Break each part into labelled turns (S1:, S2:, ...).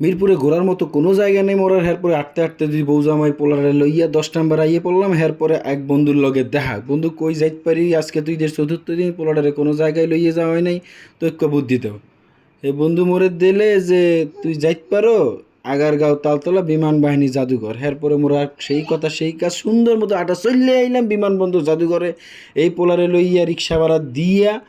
S1: মিরপুরে ঘোরার মতো কোনো জায়গা নেই মোরার। হের পরে আটতে আটতে যদি বৌজামাই পোলারে লইয়া দশ নাম্বার আইয়ে পড়লাম হের পরে এক বন্ধুর লগে দেখা। বন্ধু, কই যাইতে পারি? আজকে তুই যে চতুর্থ দিন পোলারে কোনো জায়গায় লইয়ে যাওয়া হয় নাই। তো একটু বুদ্ধি দাও। এই বন্ধু মোরে দিলে যে, তুই যাইতে পারো? আগারগাঁও তালতলা বিমান বাহিনী জাদুঘর। হের পরে মোরা সেই কথা, সেই কাজ সুন্দর মতো আটা চললে আইলাম বিমানবন্দর জাদুঘরে। এই পোলারে লইয়া রিক্সা ভাড়া দিয়া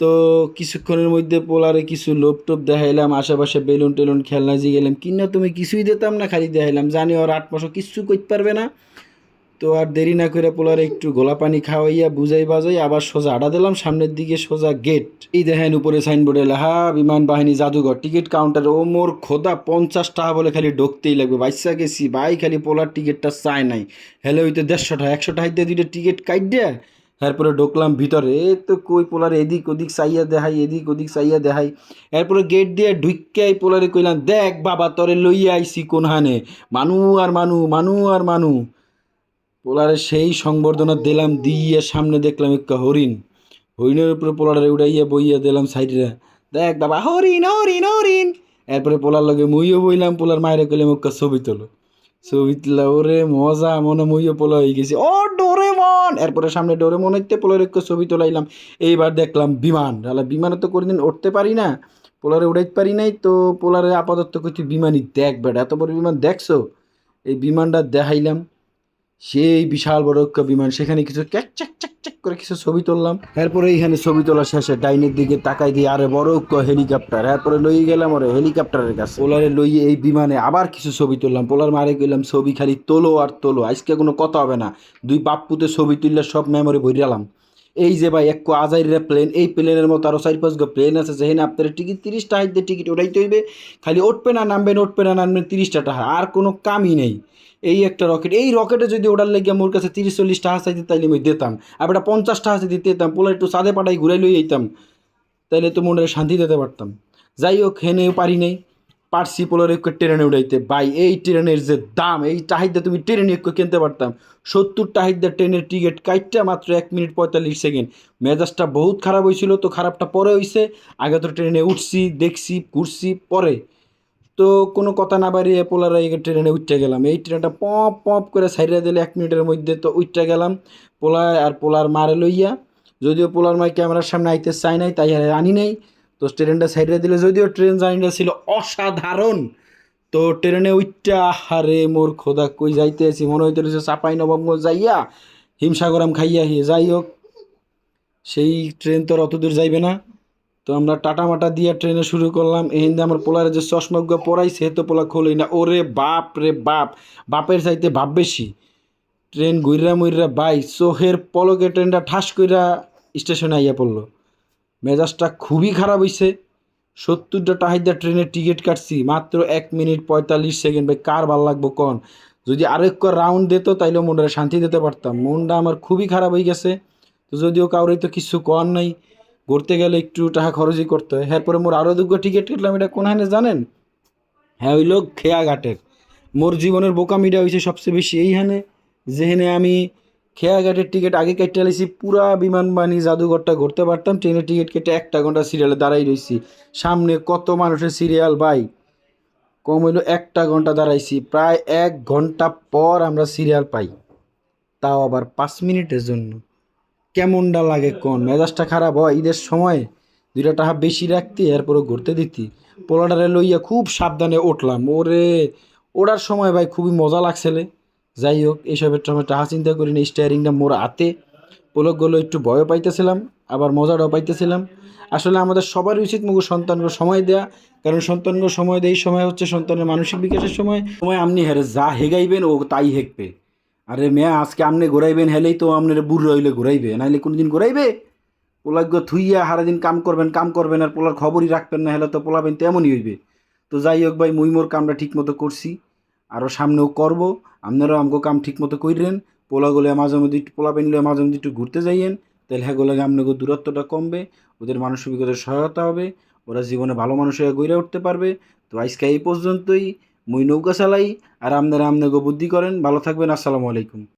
S1: তো কিছুক্ষণের মধ্যে পোলারে কিছু লোপ টোপ দেখাইলাম, আশেপাশে বেলুন টেলুন খেলনা জি গেলাম কিনা তুমি কিছুই দিতাম না, খালি দেখাইলাম। জানি ওর আট মাসও কিচ্ছু করতে পারবে না। তো আর দেরি না করে পোলারে একটু গোলা পানি খাওয়াইয়া বুঝাই বাজাই আবার সোজা আড়া দিলাম, সামনের দিকে সোজা গেট এই দেখেন উপরে সাইনবোর্ডে লেখা, বিমান বাহিনী জাদুঘর। টিকিট কাউন্টার ও মোর খোদা, পঞ্চাশ টাকা বলে খালি ঢুকতেই লাগবে। বাইসা গেছি, ভাই, খালি পোলার টিকিটটা চায় নাই। হেলে হইতে দেড়শো টাকা, একশো টাকা দিয়ে দুইটা টিকিট কাট দেয়। এরপরে ঢুকলাম ভিতরে এ তো কই পোলার এদিক ওদিক চাইয়া দেখাই, এদিক ওদিক চাইয়া দেখাই। এরপরে গেট দিয়ে ঢুইকে পোলারে কইলাম, দেখ বাবা, তোরে লইয়া আইছি কোনহানে। মানু আর মানু মানু আর মানু। পোলারে সেই সংবর্ধনা দিলাম, দিয়ে সামনে দেখলাম একটা হরিণ। হরিণের উপরে পোলারে উড়াইয়া বইয়া দিলাম সাইডে। দেখ বাবা, হরিণ হরিণ হরিণ। এরপরে পোলার লগে মুইও বইলাম, পোলার মায়ের কইলাম একটা ছবি তোলো। ছবি তুলা, ওরে মজা, মনে মুইও পোলা হয়ে গেছি। ও ডোরে মন এরপরে সামনে ডোরে মনে হচ্ছে পোলারেক্ষ ছবি তোলাইলাম। এইবার দেখলাম বিমান। তাহলে বিমানে তো কোনোদিন উঠতে পারি না। পোলারে উড়াইতে পারি নাই তো পোলারে আপাতত কিছু বিমানই দেখ বেটা, এত বড় বিমান দেখছ? এই বিমানটা দেখাইলাম। সেই বিশাল বড় বিমান, সেখানে কিছু চ্যাক চ্যাক চাক চাক করে কিছু ছবি তুললাম। এরপরে এইখানে ছবি তোলা শেষে ডাইনের দিকে তাকাই দিয়ে আরে বড় হেলিকপ্টার। এরপরে লইয়ে গেলাম ওরে হেলিকপ্টারের কাছে। পোলারে লইয়ে এই বিমানে আবার কিছু ছবি তুললাম। পোলার মারে গেলাম ছবি খালি তোলো আর তোলো। আজকে কোনো কথা হবে না। দুই বাপ্পুতে ছবি তুললে সব মেমোরি ভরিয়ালাম এই যে ভাই এক আজাইরের প্লেন এই প্লেনের মতো আরও চার পাঁচ গো প্লেন আছে, যেখানে আপনার টিকিট তিরিশ টাকা দিয়ে টিকিট ওটাইতে হইবে। খালি উঠবে না নামবেন উঠবে না নামবেন তিরিশটা টাকা, আর কোনো কামই নেই। এই একটা রকেট এই রকেটে যদি ওটার লেগে মোর কাছে তিরিশ চল্লিশ টাকা চাইতে, তাইলে আমি দিতাম। আর এটা পঞ্চাশ টাকা চাইতে দিতাম, পোলা একটু সাদে পাটাই ঘুরাই লই যেতাম তাইলে তো মনে শান্তি দিতে পারতাম। যাই হোক, হেনেও পারি নাই। পারছি পোলার একটু ট্রেনে উড়াইতে। ভাই, এই ট্রেনের যে দাম, এই টাহিদা তুমি ট্রেনে একটু কিনতে পারতাম। সত্তর টাহিদা ট্রেনের টিকিট কাইটটা মাত্র এক মিনিট পঁয়তাল্লিশ সেকেন্ড। মেজাজটা বহুত খারাপ হয়েছিল তো খারাপটা পরে হয়েছে আগে তো ট্রেনে উঠছি, দেখছি, ঘুরছি, পরে। তো কোনো কথা না বাড়িয়ে পোলারা এই ট্রেনে উঠতে গেলাম। এই ট্রেনটা পপ পপ করে সাইডে দিলে এক মিনিটের মধ্যে তো উঠতে গেলাম। পোলা আর পোলার মারে লইয়া। যদিও পোলার মাই ক্যামেরার সামনে আইতে চাই নাই, তাই আর আনি নাই। তো ট্রেনটা সাইডে দিলে, যদিও ট্রেন জার্নিটা ছিল অসাধারণ, তো ট্রেনে উঠটা হারে মোর খোদা, কই যাইতে আছি? মনে হইতে রয়েছে চাপাই নবাবগঞ্জ যাইয়া হিমসাগরাম খাইয়া হি যাই হোক, সেই ট্রেন তো অত দূর যাইবে না। তো আমরা টাটা মাটা দিয়ে ট্রেনে শুরু করলাম। এই হিন্দে আমার পোলারে যে চশমাগুলো পড়াই সে তো পোলা খোলেই না। ওরে বাপ রে বাপ, বাপের চাইতে বাপ বেশি। ট্রেন গুইরা মুইরা বাই, চোখের পলকে ট্রেনটা ঠাস কইরা স্টেশনে আইয়া পড়ল। মেজাজটা খুবই খারাপ হইছে। সত্তরটা টাহিদা ট্রেনের টিকিট কাটছি, মাত্র এক মিনিট পঁয়তাল্লিশ সেকেন্ড। ভাই, কার ভালো লাগবো কন? যদি আরও এক রাউন্ড দিত, তাইলে মনটা শান্তি দিতে পারতাম। মনটা আমার খুবই খারাপ হয়ে গেছে। তো যদিও কাউরে তো কিছু কর নাই, ঘুরতে গেলে একটু টাকা খরচই করতে হয়। এরপরে মোর আরও দুটো টিকিট কাটলাম, এটা কোন কোনখানে জানেন? হ্যাঁ ওই লোক খেয়াঘাটের। মোর জীবনের বোকামিটা হয়েছে সবচেয়ে বেশি এইখানে যেখানে আমি খেয়াঘাটের টিকিট আগে কেটে আলাইছি পুরা বিমান বাহিনী জাদুঘরটা ঘুরতে পারতাম, ট্রেনের টিকিট কেটে একটা ঘণ্টা সিরিয়ালে দাঁড়াই রইছি। সামনে কত মানুষের সিরিয়াল ভাই? কম হইল একটা ঘণ্টা দাঁড়াইছি, প্রায় এক ঘণ্টা পর আমরা সিরিয়াল পাই। তাও আবার পাঁচ মিনিটের জন্য। কেমনটা লাগে কোন? মেজাজটা খারাপ হয় ঈদের সময়? দুইটা টাকা বেশি রাখতি এরপরে ঘুরতে দিতি। পোলাটারে লইয়া খুব সাবধানে উঠলাম। ওরে, ওড়ার সময় ভাই খুবই মজা লাগছেলে যাই হোক এইসবের সময় টাকা চিন্তা করি না স্টিয়ারিংটা মোর হাতে। পোলকগুলো একটু ভয়ও পাইতেছিলাম, আবার মজাটাও পাইতেছিলাম। আসলে আমাদের সবারই উচিত মুখ সন্তানকে সময় দেয়া, কারণ সন্তানকে সময় দেয় সময় হচ্ছে সন্তানের মানসিক বিকাশের সময়। সময় আপনি হেরে যা হেগাইবেন, ও তাই হেঁকবে আরে মেয়া, আজকে আপনি ঘুরাইবেন, হেলেই তো আপনার বুড়ো হইলে ঘুরাইবে, নাইলে কোনোদিন ঘুরাইবে? পোলাগ্য থুইয়া সারাদিন কাম করবেন কাম করবেন, আর পোলার খবরই রাখবেন না, হেলে তো পোলাবেন তেমনই হইবে। তো যাই হোক ভাই, মুই মোর কামটা ঠিক মতো করছি। আরও সামনেও করব। আপনারাও আমাকে কাম ঠিক মতো পোলা গোলে মাঝে মধ্যে একটু পোলা পেনলে মাঝে মধ্যে একটু ঘুরতে যাইয়েন তাহলে হ্যাঁ গোলাগে আপনাকে দূরত্বটা কমবে, ওদের মানসিকতার সহায়তা হবে, ওরা জীবনে ভালো মানুষ হয়ে গড়ে উঠতে পারবে। তো আজকে এই পর্যন্তই, মুই নৌকা চালাই, আর আপনারা আপনাকে বুদ্ধি করেন। ভালো থাকবেন, আসসালামু আলাইকুম।